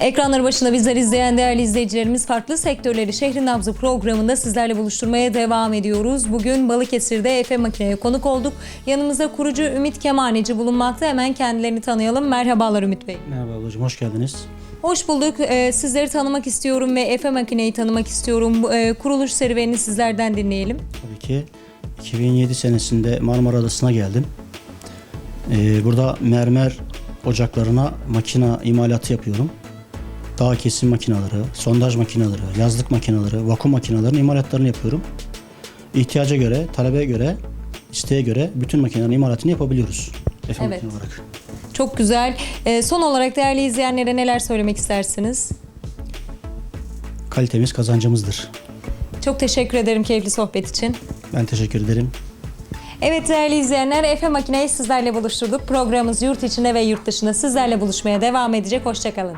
Ekranları başında bizler izleyen değerli izleyicilerimiz farklı sektörleri şehrin nabzı programında sizlerle buluşturmaya devam ediyoruz. Bugün Balıkesir'de Efe Makine'ye konuk olduk. Yanımızda kurucu Ümit Kemaneci bulunmakta. Hemen kendilerini tanıyalım. Merhabalar Ümit Bey. Merhaba ablacığım, hoş geldiniz. Hoş bulduk. Ee, sizleri tanımak istiyorum ve Efe Makine'yi tanımak istiyorum. Bu, e, kuruluş serüvenini sizlerden dinleyelim. Tabii ki 2007 senesinde Marmara Adası'na geldim. Ee, burada mermer ocaklarına makina imalatı yapıyorum. Dağ kesim makineleri, sondaj makineleri, yazlık makineleri, vakum makinelerinin imalatlarını yapıyorum. İhtiyaca göre, talebe göre, isteğe göre bütün makinelerin imalatını yapabiliyoruz. Efe Evet. olarak. Çok güzel. Ee, son olarak değerli izleyenlere neler söylemek istersiniz? Kalitemiz kazancımızdır. Çok teşekkür ederim keyifli sohbet için. Ben teşekkür ederim. Evet değerli izleyenler Efe Makine'yi sizlerle buluşturduk. Programımız yurt içinde ve yurt dışında sizlerle buluşmaya devam edecek. Hoşçakalın.